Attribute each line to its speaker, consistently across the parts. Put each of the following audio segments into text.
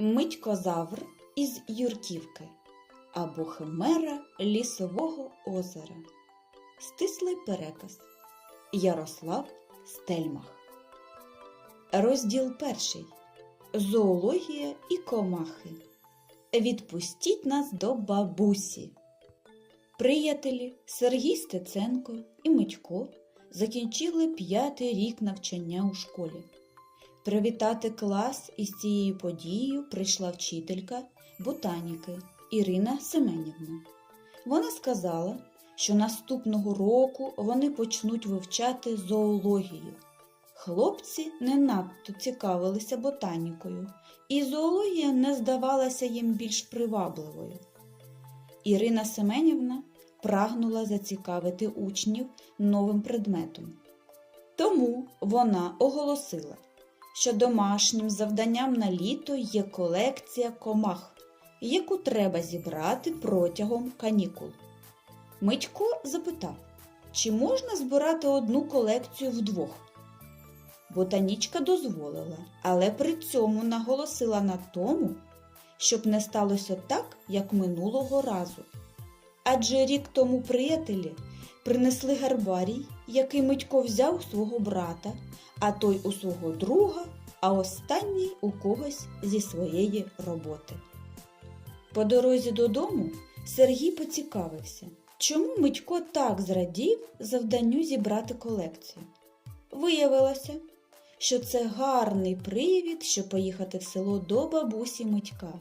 Speaker 1: Митькозавр із Юрківки або Химера лісового озера. Стислий переказ Ярослав Стельмах. Розділ перший. Зоологія і комахи. Відпустіть нас до бабусі. Приятелі Сергій Стеценко і Митько закінчили п'ятий рік навчання у школі. Привітати клас із цією подією прийшла вчителька ботаніки Ірина Семенівна. Вона сказала, що наступного року вони почнуть вивчати зоологію. Хлопці не надто цікавилися ботанікою, і зоологія не здавалася їм більш привабливою. Ірина Семенівна прагнула зацікавити учнів новим предметом. Тому вона оголосила, що домашнім завданням на літо є колекція комах, яку треба зібрати протягом канікул. Митько запитав, чи можна збирати одну колекцію вдвох. Ботанічка дозволила, але при цьому наголосила на тому, щоб не сталося так, як минулого разу. Адже рік тому приятелі принесли гербарій, який Митько взяв у свого брата, а той у свого друга, а останній у когось зі своєї роботи. По дорозі додому Сергій поцікавився, чому Митько так зрадів завданню зібрати колекцію. Виявилося, що це гарний привід, щоб поїхати в село до бабусі Митька.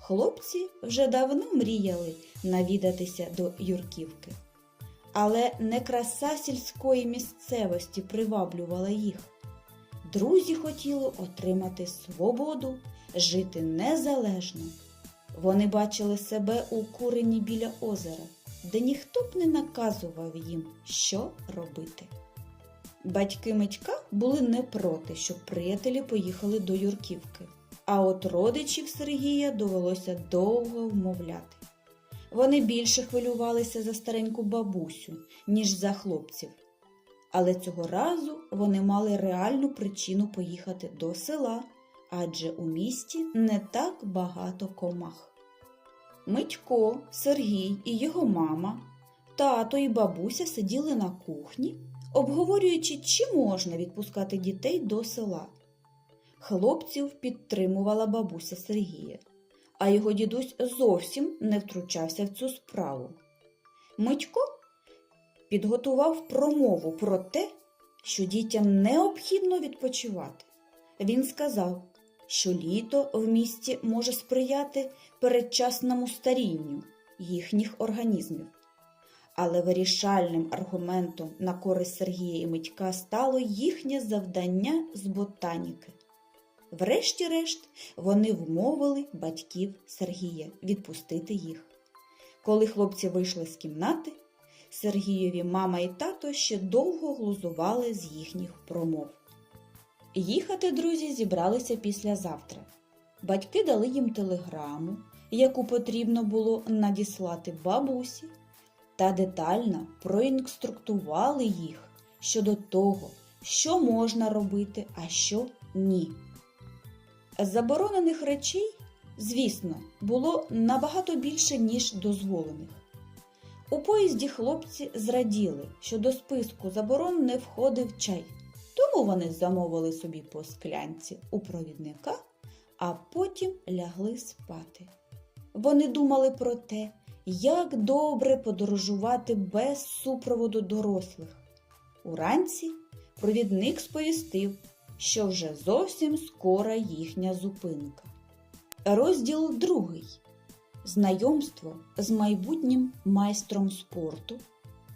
Speaker 1: Хлопці вже давно мріяли навідатися до Юрківки. Але не краса сільської місцевості приваблювала їх. Друзі хотіли отримати свободу, жити незалежно. Вони бачили себе у курені біля озера, де ніхто б не наказував їм, що робити. Батьки Митька були не проти, щоб приятелі поїхали до Юрківки, а от родичів Сергія довелося довго вмовляти. Вони більше хвилювалися за стареньку бабусю, ніж за хлопців. Але цього разу вони мали реальну причину поїхати до села, адже у місті не так багато комах. Митько, Сергій і його мама, тато і бабуся сиділи на кухні, обговорюючи, чи можна відпускати дітей до села. Хлопців підтримувала бабуся Сергія, а його дідусь зовсім не втручався в цю справу. Митько підготував промову про те, що дітям необхідно відпочивати. Він сказав, що літо в місті може сприяти передчасному старінню їхніх організмів. Але вирішальним аргументом на користь Сергія і Митька стало їхнє завдання з ботаніки. Врешті-решт, вони вмовили батьків Сергія відпустити їх. Коли хлопці вийшли з кімнати, Сергієві мама і тато ще довго глузували з їхніх промов. Їхати друзі зібралися післязавтра. Батьки дали їм телеграму, яку потрібно було надіслати бабусі, та детально проінструктували їх щодо того, що можна робити, а що ні. Заборонених речей, звісно, було набагато більше, ніж дозволених. У поїзді хлопці зраділи, що до списку заборон не входив чай, тому вони замовили собі по склянці у провідника, а потім лягли спати. Вони думали про те, як добре подорожувати без супроводу дорослих. Уранці провідник сповістив, що вже зовсім скора їхня зупинка. Розділ другий. Знайомство з майбутнім майстром спорту,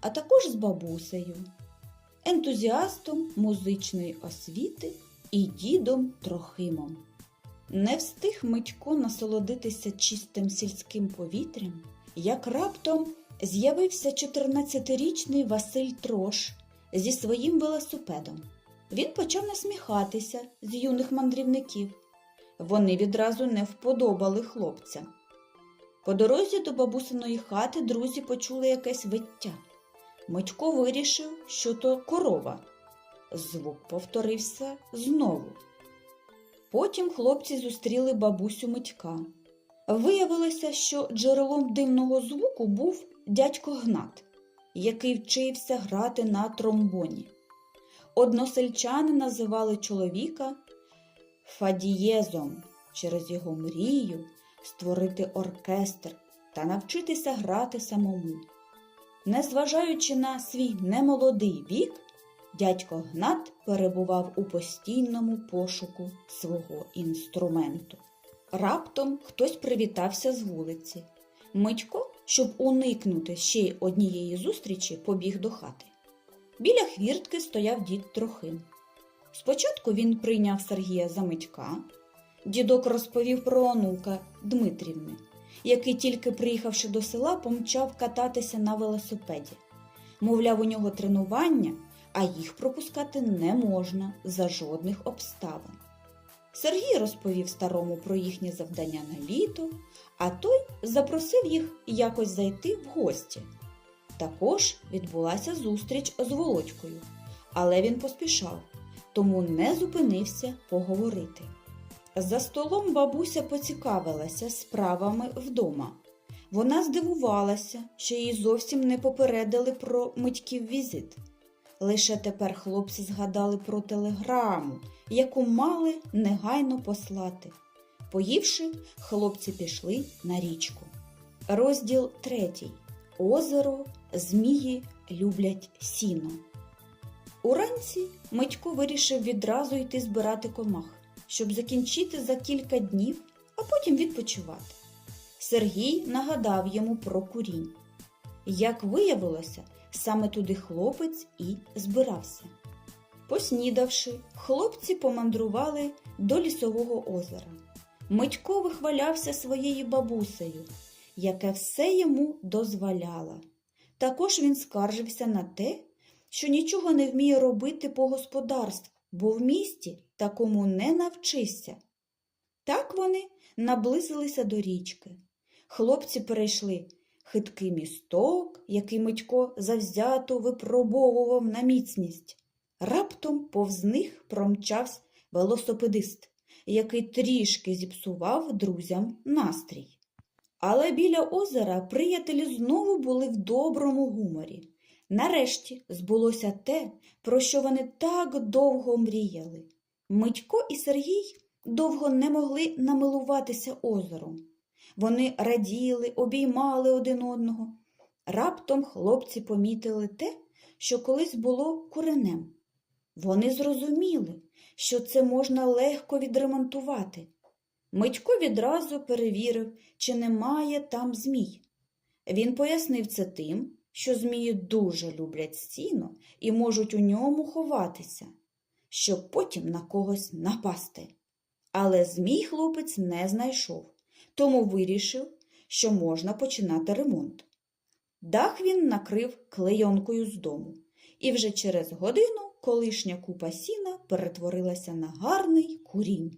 Speaker 1: а також з бабусею, ентузіастом музичної освіти і дідом Трохимом. Не встиг Митько насолодитися чистим сільським повітрям, як раптом з'явився 14-річний Василь Трош зі своїм велосипедом. Він почав насміхатися з юних мандрівників. Вони відразу не вподобали хлопця. По дорозі до бабусиної хати друзі почули якесь виття. Митько вирішив, що то корова. Звук повторився знову. Потім хлопці зустріли бабусю Митька. Виявилося, що джерелом димного звуку був дядько Гнат, який вчився грати на тромбоні. Односельчани називали чоловіка Фадієзом через його мрію створити оркестр та навчитися грати самому. Незважаючи на свій немолодий вік, дядько Гнат перебував у постійному пошуку свого інструменту. Раптом хтось привітався з вулиці. Митько, щоб уникнути ще й однієї зустрічі, побіг до хати. Біля хвіртки стояв дід Трохим. Спочатку він прийняв Сергія за Митька. Дідок розповів про онука Дмитрівни, який, тільки приїхавши до села, помчав кататися на велосипеді. Мовляв, у нього тренування, а їх пропускати не можна за жодних обставин. Сергій розповів старому про їхнє завдання на літо, а той запросив їх якось зайти в гості. Також відбулася зустріч з Володькою, але він поспішав, тому не зупинився поговорити. За столом бабуся поцікавилася справами вдома. Вона здивувалася, що її зовсім не попередили про митьків візит. Лише тепер хлопці згадали про телеграму, яку мали негайно послати. Поївши, хлопці пішли на річку. Розділ третій. Озеро, змії люблять сіно. Уранці Митько вирішив відразу йти збирати комах, щоб закінчити за кілька днів, а потім відпочивати. Сергій нагадав йому про курінь. Як виявилося, саме туди хлопець і збирався. Поснідавши, хлопці помандрували до лісового озера. Митько вихвалявся своєю бабусею, яке все йому дозволяла. Також він скаржився на те, що нічого не вміє робити по господарству, бо в місті такому не навчишся. Так вони наблизилися до річки. Хлопці перейшли хиткий місток, який Митько завзято випробовував на міцність. Раптом повз них промчався велосипедист, який трішки зіпсував друзям настрій. Але біля озера приятелі знову були в доброму гуморі. Нарешті збулося те, про що вони так довго мріяли. Митько і Сергій довго не могли намилуватися озером. Вони раділи, обіймали один одного. Раптом хлопці помітили те, що колись було куренем. Вони зрозуміли, що це можна легко відремонтувати. Митько відразу перевірив, чи немає там змій. Він пояснив це тим, що змії дуже люблять сіно і можуть у ньому ховатися, щоб потім на когось напасти. Але змій хлопець не знайшов, тому вирішив, що можна починати ремонт. Дах він накрив клейонкою з дому, і вже через годину колишня купа сіна перетворилася на гарний курінь.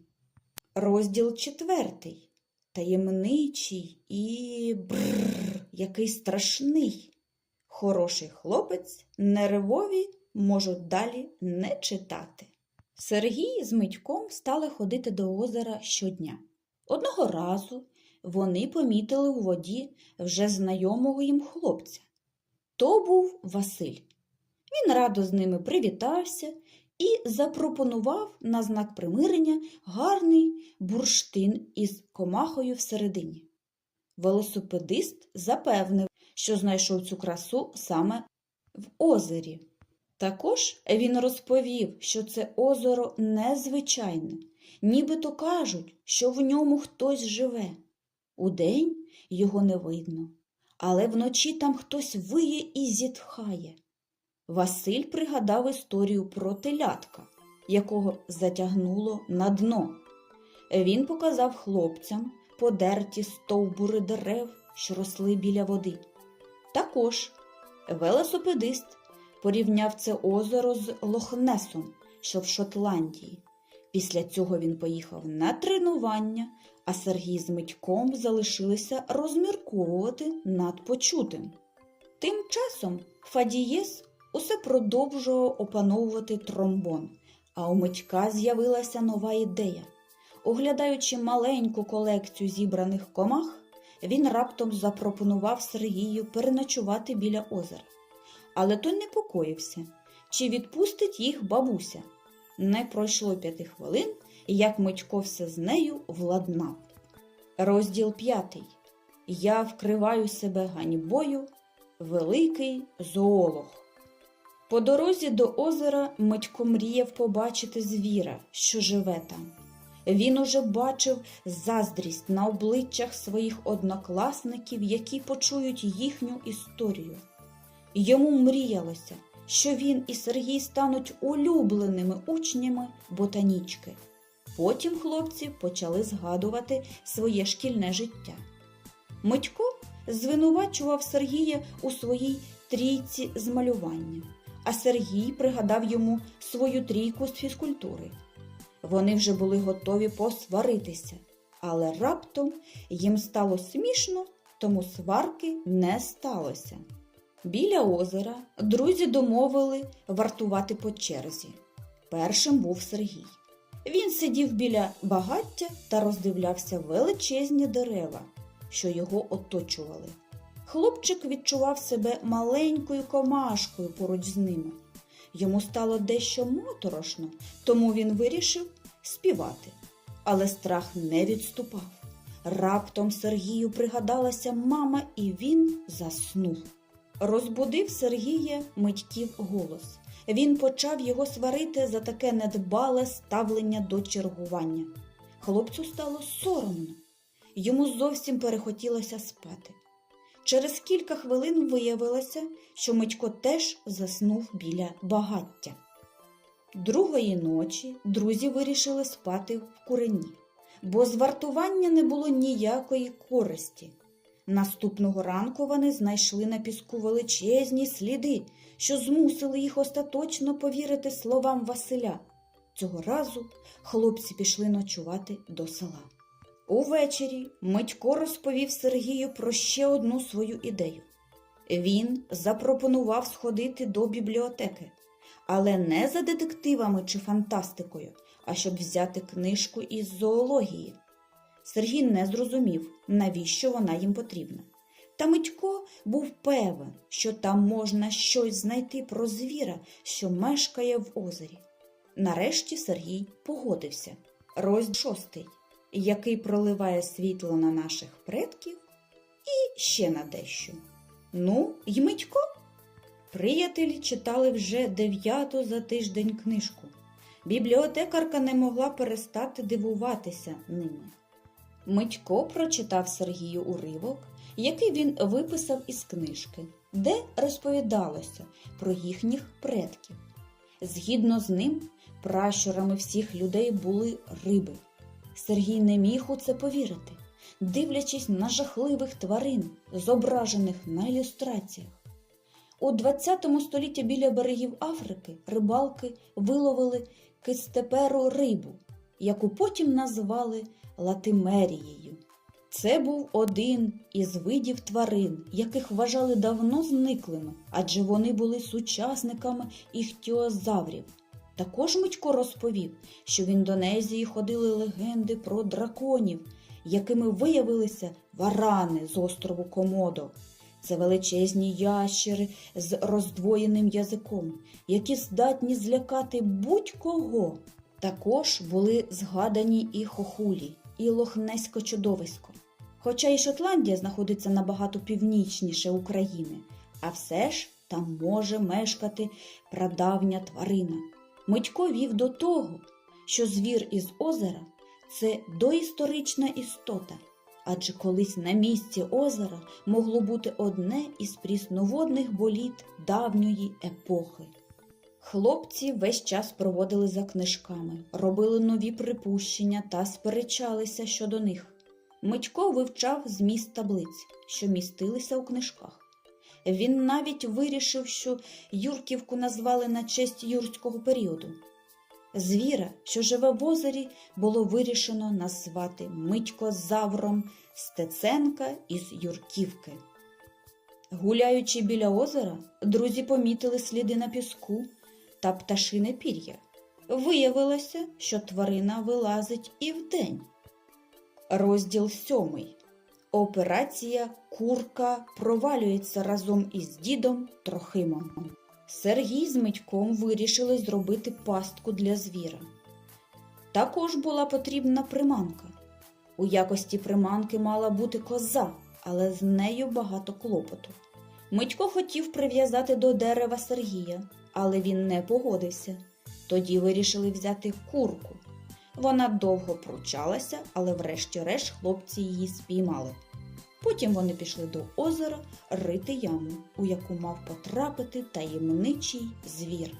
Speaker 1: Розділ четвертий. Таємничий і бррр, який страшний. Хороший хлопець, нервові можуть далі не читати. Сергій з Митьком стали ходити до озера щодня. Одного разу вони помітили у воді вже знайомого їм хлопця. То був Василь. Він радо з ними привітався і запропонував на знак примирення гарний бурштин із комахою всередині. Велосипедист запевнив, що знайшов цю красу саме в озері. Також він розповів, що це озеро незвичайне, нібито кажуть, що в ньому хтось живе. Удень його не видно, але вночі там хтось виє і зітхає. Василь пригадав історію про телятка, якого затягнуло на дно. Він показав хлопцям подерті стовбури дерев, що росли біля води. Також велосипедист порівняв це озеро з Лохнесом, що в Шотландії. Після цього він поїхав на тренування, а Сергій з Митьком залишилися розмірковувати над почутим. Тим часом Фадієс усе продовжував опановувати тромбон, а у Митька з'явилася нова ідея. Оглядаючи маленьку колекцію зібраних комах, він раптом запропонував Сергію переночувати біля озера. Але той непокоївся, чи відпустить їх бабуся. Не пройшло п'яти хвилин, як Митько все з нею владнав. Розділ п'ятий. Я вкриваю себе ганьбою, великий зоолог. По дорозі до озера Митько мріяв побачити звіра, що живе там. Він уже бачив заздрість на обличчях своїх однокласників, які почують їхню історію. Йому мріялося, що він і Сергій стануть улюбленими учнями ботанічки. Потім хлопці почали згадувати своє шкільне життя. Митько звинувачував Сергія у своїй трійці з малювання, а Сергій пригадав йому свою трійку з фізкультури. Вони вже були готові посваритися, але раптом їм стало смішно, тому сварки не сталося. Біля озера друзі домовили вартувати по черзі. Першим був Сергій. Він сидів біля багаття та роздивлявся величезні дерева, що його оточували. Хлопчик відчував себе маленькою комашкою поруч з ними. Йому стало дещо моторошно, тому він вирішив співати. Але страх не відступав. Раптом Сергію пригадалася мама, і він заснув. Розбудив Сергія митьків голос. Він почав його сварити за таке недбале ставлення до чергування. Хлопцю стало соромно. Йому зовсім перехотілося спати. Через кілька хвилин виявилося, що Митько теж заснув біля багаття. Другої ночі друзі вирішили спати в курені, бо з вартування не було ніякої користі. Наступного ранку вони знайшли на піску величезні сліди, що змусили їх остаточно повірити словам Василя. Цього разу хлопці пішли ночувати до села. Увечері Митько розповів Сергію про ще одну свою ідею. Він запропонував сходити до бібліотеки, але не за детективами чи фантастикою, а щоб взяти книжку із зоології. Сергій не зрозумів, навіщо вона їм потрібна. Та Митько був певен, що там можна щось знайти про звіра, що мешкає в озері. Нарешті Сергій погодився. Розділ шостий, який проливає світло на наших предків і ще на дещо. Ну, й Митько. Приятелі читали вже дев'яту за тиждень книжку. Бібліотекарка не могла перестати дивуватися ними. Митько прочитав Сергію уривок, який він виписав із книжки, де розповідалося про їхніх предків. Згідно з ним, пращурами всіх людей були риби. Сергій не міг у це повірити, дивлячись на жахливих тварин, зображених на ілюстраціях. У ХХ столітті біля берегів Африки рибалки виловили кистеперу рибу, яку потім назвали латимерією. Це був один із видів тварин, яких вважали давно зниклими, адже вони були сучасниками іхтіозаврів. Також Митько розповів, що в Індонезії ходили легенди про драконів, якими виявилися варани з острову Комодо. Це величезні ящери з роздвоєним язиком, які здатні злякати будь-кого. Також були згадані і хохулі, і лохнесько чудовисько. Хоча і Шотландія знаходиться набагато північніше України, а все ж там може мешкати прадавня тварина. Митько вів до того, що звір із озера це доісторична істота, адже колись на місці озера могло бути одне із прісноводних боліт давньої епохи. Хлопці весь час проводили за книжками, робили нові припущення та сперечалися щодо них. Митько вивчав зміст таблиць, що містилися у книжках. Він навіть вирішив, що Юрківку назвали на честь юрського періоду. Звіра, що живе в озері, було вирішено назвати Митько-завром Стеценка із Юрківки. Гуляючи біля озера, друзі помітили сліди на піску та пташине пір'я. Виявилося, що тварина вилазить і вдень. Розділ сьомий. Операція Курка провалюється разом із дідом Трохимом. Сергій з Митьком вирішили зробити пастку для звіра. Також була потрібна приманка. У якості приманки мала бути коза, але з нею багато клопоту. Митько хотів прив'язати до дерева Сергія, але він не погодився. Тоді вирішили взяти курку. Вона довго пручалася, але врешті-решт хлопці її спіймали. Потім вони пішли до озера рити яму, у яку мав потрапити таємничий звір.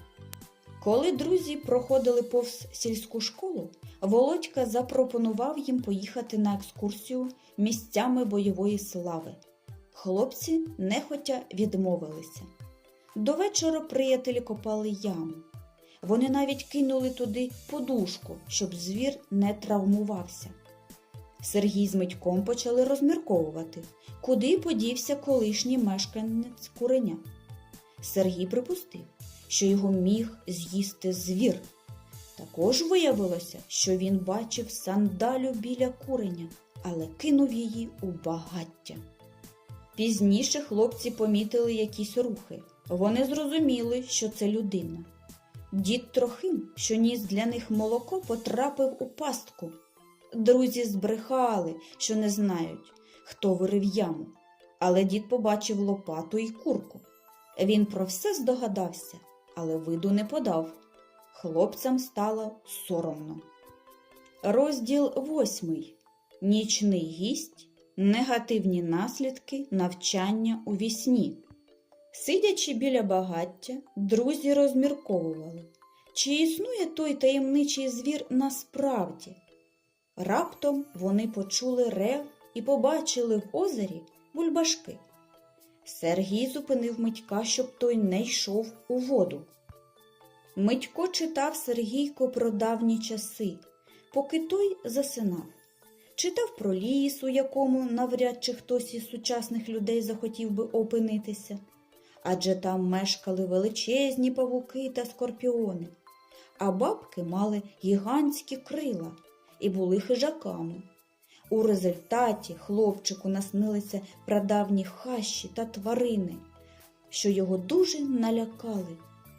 Speaker 1: Коли друзі проходили повз сільську школу, Володька запропонував їм поїхати на екскурсію місцями бойової слави. Хлопці нехотя відмовилися. До вечора приятелі копали яму. Вони навіть кинули туди подушку, щоб звір не травмувався. Сергій з Митьком почали розмірковувати, куди подівся колишній мешканець куреня. Сергій припустив, що його міг з'їсти звір. Також виявилося, що він бачив сандалю біля куреня, але кинув її у багаття. Пізніше хлопці помітили якісь рухи. Вони зрозуміли, що це людина. Дід Трохим, що ніс для них молоко, потрапив у пастку. Друзі збрехали, що не знають, хто вирив яму, але дід побачив лопату і курку. Він про все здогадався, але виду не подав. Хлопцям стало соромно. Розділ восьмий. Нічний гість. Негативні наслідки навчання у вісні. Сидячи біля багаття, друзі розмірковували, чи існує той таємничий звір насправді. Раптом вони почули рев і побачили в озері бульбашки. Сергій зупинив Митька, щоб той не йшов у воду. Митько читав Сергійко про давні часи, поки той засинав. Читав про ліс, у якому навряд чи хтось із сучасних людей захотів би опинитися, адже там мешкали величезні павуки та скорпіони, а бабки мали гігантські крила і були хижаками. У результаті хлопчику наснилися прадавні хащі та тварини, що його дуже налякали.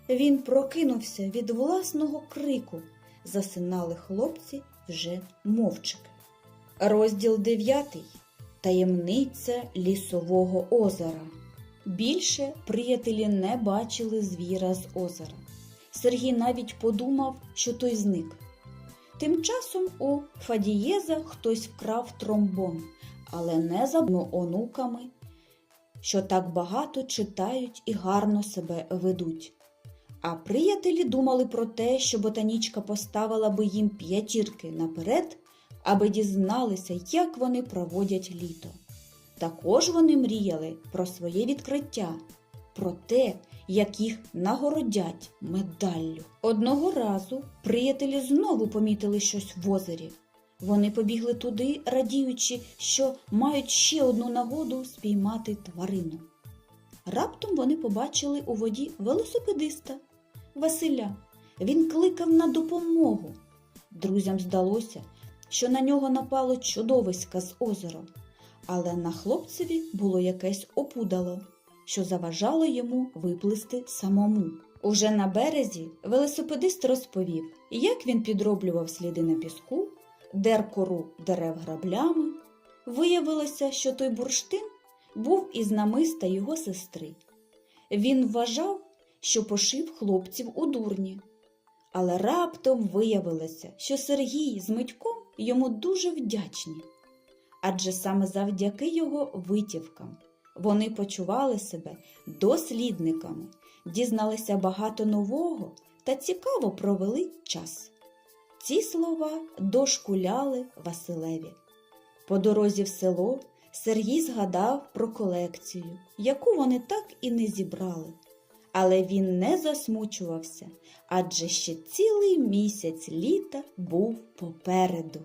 Speaker 1: Він прокинувся від власного крику. Засинали хлопці вже мовчки. Розділ 9. Таємниця лісового озера. Більше приятелі не бачили звіра з озера. Сергій навіть подумав, що той зник. Тим часом у Фадієза хтось вкрав тромбон, але не забув онуками, що так багато читають і гарно себе ведуть. А приятелі думали про те, що ботанічка поставила би їм п'ятірки наперед, аби дізналися, як вони проводять літо. Також вони мріяли про своє відкриття, про те, як їх нагородять медаллю. Одного разу приятелі знову помітили щось в озері. Вони побігли туди, радіючи, що мають ще одну нагоду спіймати тварину. Раптом вони побачили у воді велосипедиста Василя. Він кликав на допомогу. Друзям здалося, що на нього напало чудовиська з озера, але на хлопцеві було якесь опудало, що заважало йому виплисти самому. Уже на березі велосипедист розповів, як він підроблював сліди на піску, дер кору дерев граблями. Виявилося, що той бурштин був із намиста його сестри. Він вважав, що пошив хлопців у дурні. Але раптом виявилося, що Сергій з Митьком йому дуже вдячні. Адже саме завдяки його витівкам вони почували себе дослідниками, дізналися багато нового та цікаво провели час. Ці слова дошкуляли Василеві. По дорозі в село Сергій згадав про колекцію, яку вони так і не зібрали. Але він не засмучувався, адже ще цілий місяць літа був попереду.